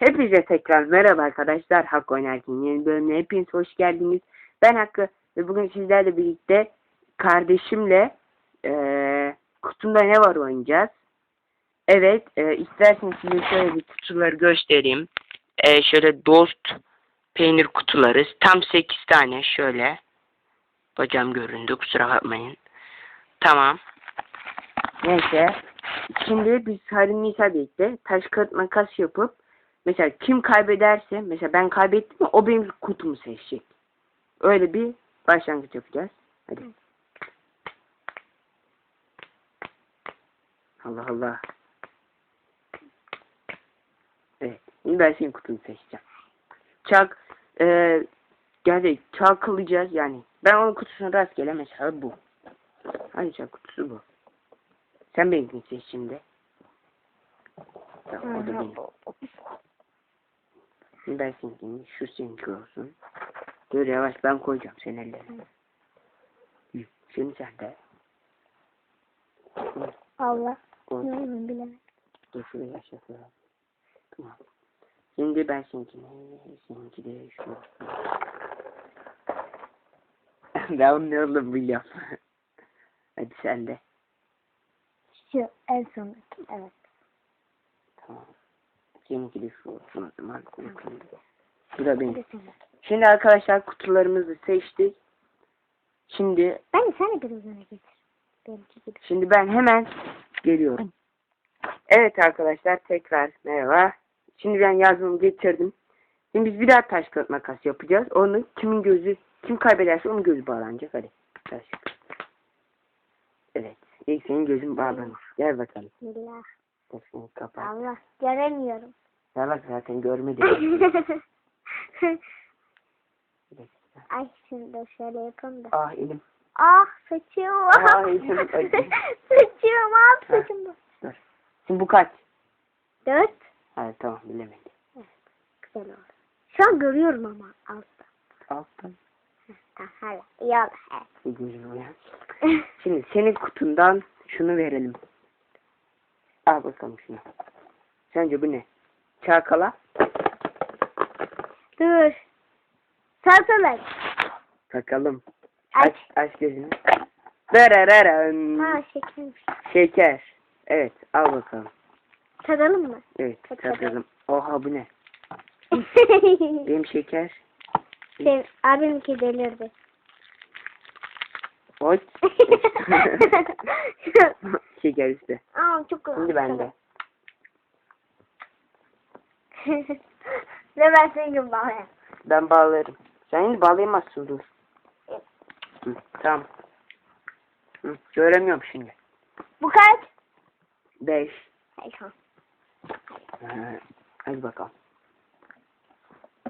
Hepinize tekrar merhaba arkadaşlar. Hakkı Oynarken yeni bölümüne hepiniz hoş geldiniz. Ben Hakkı ve bugün sizlerle birlikte kardeşimle eee kutumda ne var oynayacağız. Evet eee isterseniz size şöyle bir kutuları göstereyim. Eee, şöyle dost peynir kutuları. Tam 8 tane şöyle. Bacağım göründü kusura bakmayın. Tamam. Neyse. Şimdi biz Halim Nisa birlikte taş kağıt makas yapıp mesela kim kaybederse mesela ben kaybettim mi o benim kutumu seçecek. Öyle bir başlangıç yapacağız. Hadi. Allah Allah. Evet. Şimdi ben senin kutunu seçeceğim. Çak eee yani çalkalayacağız yani. Ben onun kutusuna rastgele mesela bu. Hangi çak kutusu bu? Sen benimkini seç şimdi. Tamam, o da benim. Ben seninkini, şu seninki olsun. Dur yavaş ben koyacağım senin ellerine. Şimdi sen de. Hı, Allah. koy. Ne bileyim bilemem. Dur şuraya aşağıya. Tamam. Şimdi ben seninkini, seninki de şu. ben onu ne oğlum biliyorum. Hadi sen de. Şu en son. Evet. De şu olsun o zaman. Bu da benim. Şimdi arkadaşlar kutularımızı seçtik. Şimdi Ben de biraz öne getir. Benimki gibi. şimdi ben hemen geliyorum. Evet arkadaşlar tekrar merhaba. Şimdi ben yazmamı getirdim. Şimdi biz bir daha taş kağıt makas yapacağız. Onu kimin gözü kim kaybederse onun gözü bağlanacak. Hadi. Taş. Evet. İlk senin gözün bağlanır. Gel bakalım. Bismillah. Gözünü kapat. Allah. Göremiyorum. Ya bak zaten görmedim. Ay şimdi de şöyle yapalım da. ah elim. Ah saçım. Ah, elim acıyor. saçım. Ah Ha. saçım. Dur. Şimdi bu kaç? Dört. Hayır tamam bilemedim. Güzel oldu. Şu an görüyorum ama altta. Alttan. Tamam hala. İyi oldu. Evet. Gözüm uyan. Şimdi senin kutundan şunu verelim. Al bakalım şunu. Sence bu ne? Çakala. Dur. Salatalık. Takalım. Aç. Aç, aç gözünü. Darararan. Ha şekermiş. Şeker. Evet al bakalım. Tadalım mı? Evet Takalım. tadalım. Oha bu ne? Benim şeker. Senin abiminki delirdi. Oy. şeker işte. Aa çok güzel. Şimdi bende. ne ben senin gibi bağlayayım. Ben bağlarım. Sen yine bağlayamazsın dur. Hı, tamam. Hı, göremiyorum şimdi. Bu kaç? Beş. Hayır hadi bakalım.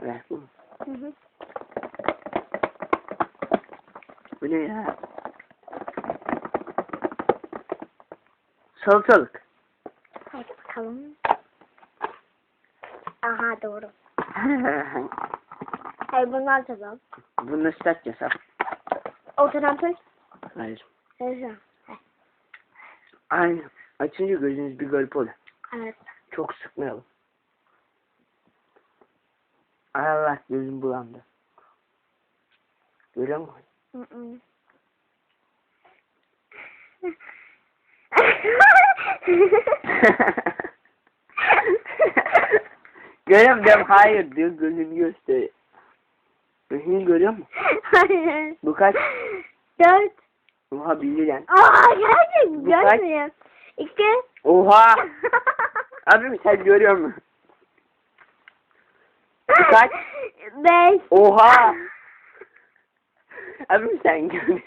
Ver. Hı hı. Bu ne ya? Salatalık. Hadi bakalım. Aha doğru. Hayır bunlar. Bunu nasıl takacağız ha? Ortadan tut. Hayır. Neyse. Aynen. Açınca gözünüz bir garip oluyor. Evet. Çok sıkmayalım. Ay Allah gözüm bulandı. Görüyor musun? Hı hı. görüyor musun? Diyorum, hayır diyor gözünü gösteriyor. Gözünü görüyor musun? Hayır. Bu kaç? Dört. Oha bildi lan. Aa gerçek Bu kaç? görmüyorum. İki. Oha! Abim sen görüyor musun? Bu kaç? Beş. Oha! Abim sen görüyor.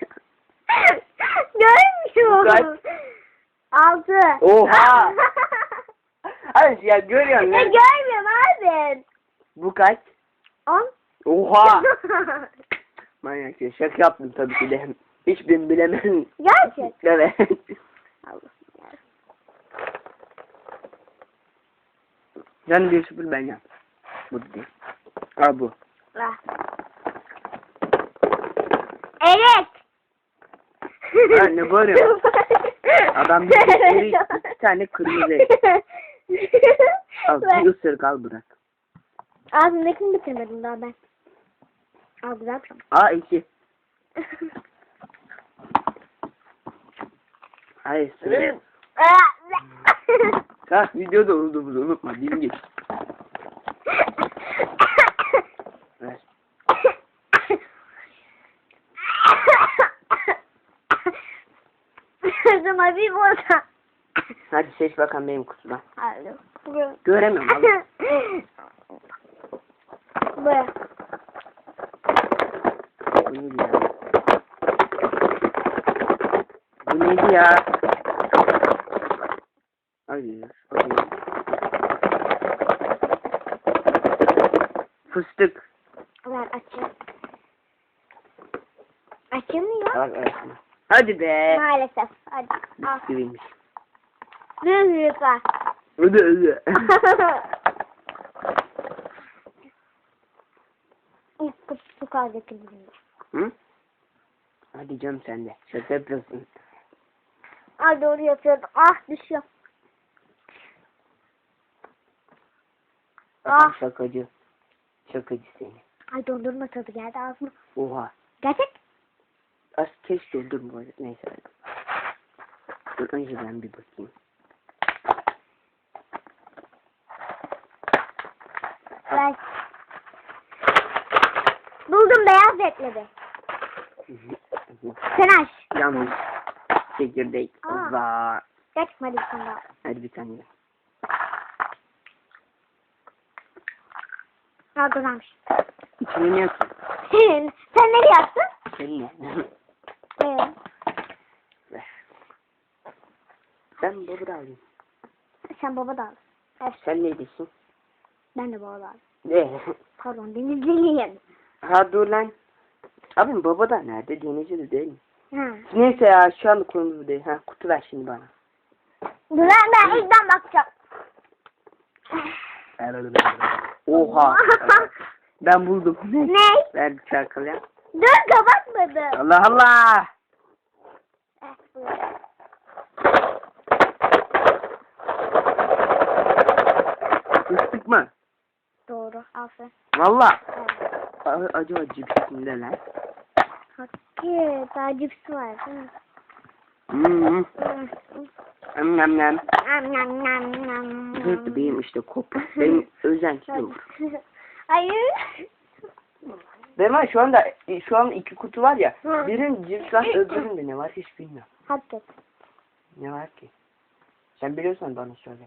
Görmüyorum. Bu kaç? Altı. Oha! Abi ya görüyorsun ya lan. görmüyorum abi. Bu kaç? On. Oha! Manyak ya şaka yaptım tabii ki de. Hiç ben bilemem. Gerçek. Evet. Sen bir sıfır ben yap. Bu değil. Al bu. Ah. Evet. Ha, ne bağırıyor? Adam bir sürü iki tane kırmızı. Al bir ısırık al bırak. Ağzımdakini bitirmedim daha ben. Aa güzel bir şey. A2. Hayır söyle. Kalk videoda olduğumuzu unutma. Dilim geç. Ver. Kızıma bir burada. Hadi seç bakalım benim kutudan. Hadi. Göremiyorum abi. Bu. Bu neydi ya? Bu neydi ya? Hayır. hayır. Fıstık. Ver açayım. Açılmıyor. Al arasına. Hadi be. Maalesef. Hadi. Al. Bisküviymiş. Büyük var. Öde öde. Kaldı kızımda. Hı? Hadi canım sen de. Şaka yapıyorsun. Ay doğru yapıyordum. Ah düşüyor. Bak Ah. şakacı. Şakacı seni. Ay dondurma tadı geldi ağzıma. Oha. Gerçek. Az keş doldur bu arada. Neyse. Dur önce ben bir bakayım. Ver. Buldum beyaz etleri. Sen aç. Yanlış. Çekirdek. Aa. Geç hadi bir tane daha. Hadi bir tane. Aa güzelmiş. İçine ne yapayım? Sen, sen nereye attın? Seninle. Evet. Ver. Ben baba da alayım. Sen baba da al. Evet, Sen neydesin? ben de baba da al. Ne? Pardon denizliyim. Ha dur lan. Abim baba da nerede? Denizli de değil mi? Ha. Neyse ya şu anda konumuz bu değil. Ha kutu ver şimdi bana. Dur ben, ben ilk ben bakacağım. Oha. ben buldum. ne? Ver bir çarkılayan. Dur kapatmadım. Allah Allah. Fıstık mı? Doğru. Aferin. Valla. Evet. Acaba cipsinde lan. Hakkı. Daha cips var. Hmm. Nam nam nam. Nam nam nam nam. Dört benim işte kop. Benim olur. Hayır. Benim var şu anda şu an iki kutu var ya. Hı. Birinin cips var öbüründe ne var hiç bilmiyorum. Hakkı. Ne var ki? Sen biliyorsan bana söyle.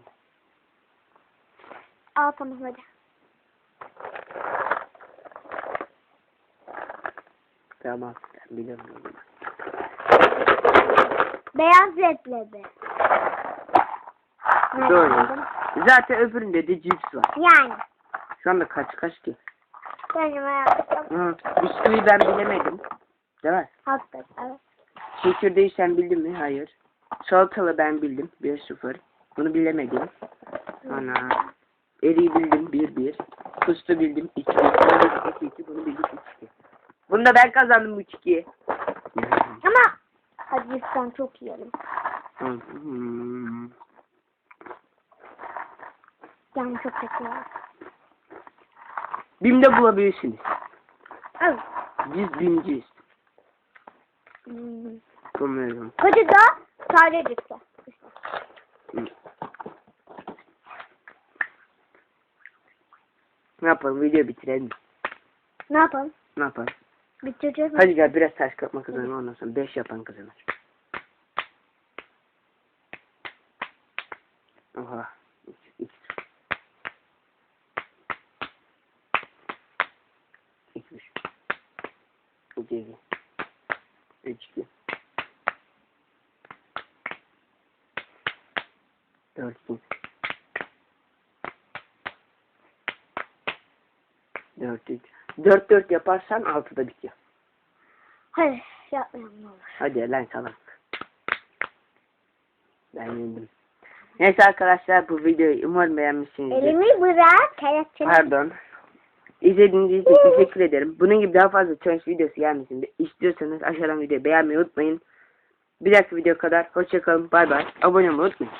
Al tamam hadi. Tamam. Ben biliyorum. Beyaz leblebi. Doğru. Zaten öbüründe de cips var. Yani. Şu anda kaç kaç ki? Benim hayatım. Bisküvi ben bilemedim. Değil mi? Hatta evet. Çekirdeği sen bildin mi? Hayır. Salatalı ben bildim. 1-0. Bunu bilemedim. Ana. Eriği bildim. 1-1. Fıstığı bildim. 2-1. Bunu bildik. 2-2. Bunu da ben kazandım 3-2'yi. Ama hadi sen çok yiyelim. Yani çok kötü. Bim'de bulabilirsiniz. Evet. Biz bimciyiz. Hmm. Bilmiyorum. Hadi da sadece. Ne yapalım? Video bitirelim. Ne yapalım? Ne yapalım? Bitireceğiz mi? Hadi gel biraz taş kapma kazanır ondan sonra 5 yapan kazanır. Oha. İki, üç. İki, iki. Üç, iki. Dört, iki. Dört, üç. Dört, dört yaparsan altıda bitiyor. Hadi yapmayalım ne olur. Hadi lan salak. Ben yendim. Neyse arkadaşlar bu videoyu umarım beğenmişsinizdir. Elimi bırak. Kelepçeni. Pardon. İzlediğiniz için teşekkür ederim. Bunun gibi daha fazla challenge videosu gelmesini istiyorsanız aşağıdan videoyu beğenmeyi unutmayın. Bir dahaki video kadar hoşçakalın. Bay bay. Abone olmayı unutmayın.